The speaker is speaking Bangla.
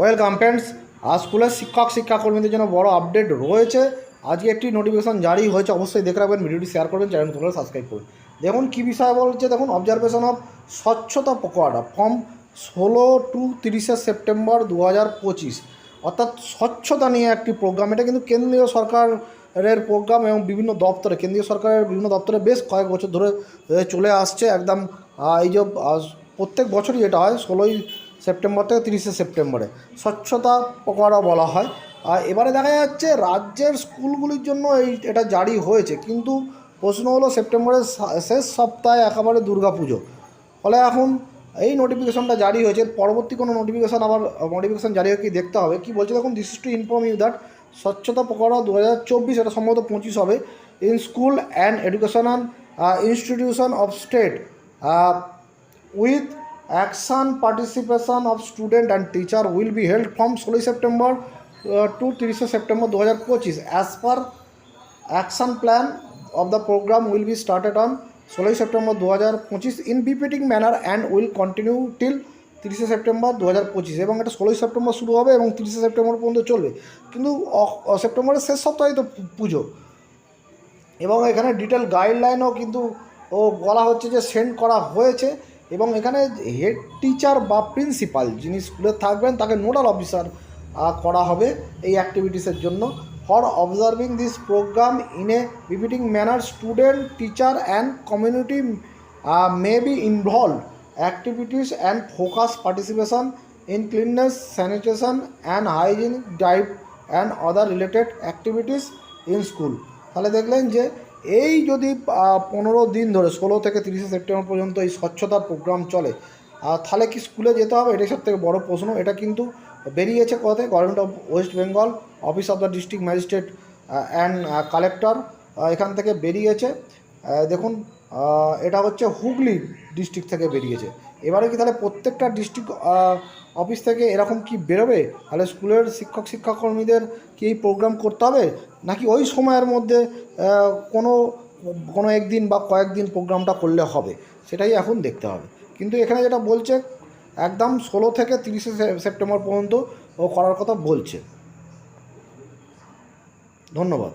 ওয়েলকাম ফ্রেন্ডস, আজ স্কুলের শিক্ষক শিক্ষাকর্মীদের জন্য বড় আপডেট রয়েছে। আজকে একটি নোটিফিকেশন জারি হয়েছে, অবশ্যই দেখে রাখবেন, ভিডিওটি শেয়ার করবেন চ্যানেল তোমরা সাবস্ক্রাইব করুন দেখুন, কী বিষয় বলছে? দেখুন observation of Swachhata Pakhwada from ষোলো টু তিরিশে সেপ্টেম্বর দু হাজার পঁচিশ। অর্থাৎ স্বচ্ছতা নিয়ে একটি প্রোগ্রাম এটা কিন্তু কেন্দ্রীয় সরকারের প্রোগ্রাম এবং বিভিন্ন দপ্তরে, কেন্দ্রীয় সরকারের বিভিন্ন দপ্তরে বেশ কয়েক বছর ধরে চলে আসছে। একদম এই যে প্রত্যেক বছরই এটা হয়, ষোলোই সেপ্টেম্বর থেকে তিরিশে সেপ্টেম্বরে। স্বচ্ছতা পকোয়াড়া বলা হয়। আর এবারে দেখা যাচ্ছে রাজ্যের স্কুলগুলির জন্য এই, এটা জারি হয়েছে। কিন্তু প্রশ্ন হলো সেপ্টেম্বরের শেষ সপ্তাহে একেবারে দুর্গাপুজো। ফলে এখন এই নোটিফিকেশনটা জারি হয়েছে। পরবর্তী কোনো নোটিফিকেশন আবার নোটিফিকেশন জারি হয়ে কি দেখতে হবে? কি বলছে দেখুন this to inform you that Swachhata Pakhwada দু হাজার চব্বিশ, এটা সম্ভবত পঁচিশ হবে। In school and educational institution of state with action participation of student and teacher will be held from ষোলোই সেপ্টেম্বর টু uh, তিরিশে সেপ্টেম্বর দু হাজার পঁচিশ. As per action plan of the programme will be started on ষোলোই সেপ্টেম্বর দু হাজার পঁচিশ in repeating manner and will continue till তিরিশে সেপ্টেম্বর দু হাজার পঁচিশ. এবং এটা ষোলোই সেপ্টেম্বর শুরু হবে এবং তিরিশে সেপ্টেম্বর পর্যন্ত চলবে। কিন্তু সেপ্টেম্বরের শেষ সপ্তাহে তো পুজো। এবং এখানে ডিটেল গাইডলাইনও কিন্তু, ও বলা হচ্ছে যে সেন্ড করা হয়েছে। এবং এখানে হেড টিচার বা প্রিন্সিপাল যিনি স্কুলে থাকবেন, তাকে নোডাল অফিসার করা হবে এই অ্যাক্টিভিটিসের জন্য। For observing this programme in a repeating manner student teacher and community may be involve activities and focus participation in cleanliness sanitation and hygienic diet and other related activities in school তাহলে দেখলেন যে এই যদি পনেরো দিন ধরে, ষোলো থেকে তিরিশে সেপ্টেম্বর পর্যন্ত এই স্বচ্ছতা প্রোগ্রাম চলে তাহলে কি স্কুলে যেতে হবে? এটাই সব থেকে বড়ো প্রশ্ন। এটা কিন্তু বেরিয়েছে কোথায় government of West Bengal office of the district magistrate and collector এখান থেকে বেরিয়েছে। দেখুন এটা হচ্ছে হুগলি ডিস্ট্রিক্ট থেকে বেরিয়েছে। এবারে কি তাহলে প্রত্যেকটা ডিস্ট্রিক্ট অফিস থেকে এরকম কি বেরোবে? তাহলে স্কুলের শিক্ষক, শিক্ষাকর্মীদের কি এই প্রোগ্রাম করতে হবে? নাকি ওই সময়ের মধ্যে কোনো কোনো একদিন বা কয়েকদিন প্রোগ্রামটা করলে হবে? সেটাই এখন দেখতে হবে। কিন্তু এখানে যেটা বলছে, একদম ষোলো থেকে তিরিশে সেপ্টেম্বর পর্যন্ত ও করার কথা বলছে। ধন্যবাদ।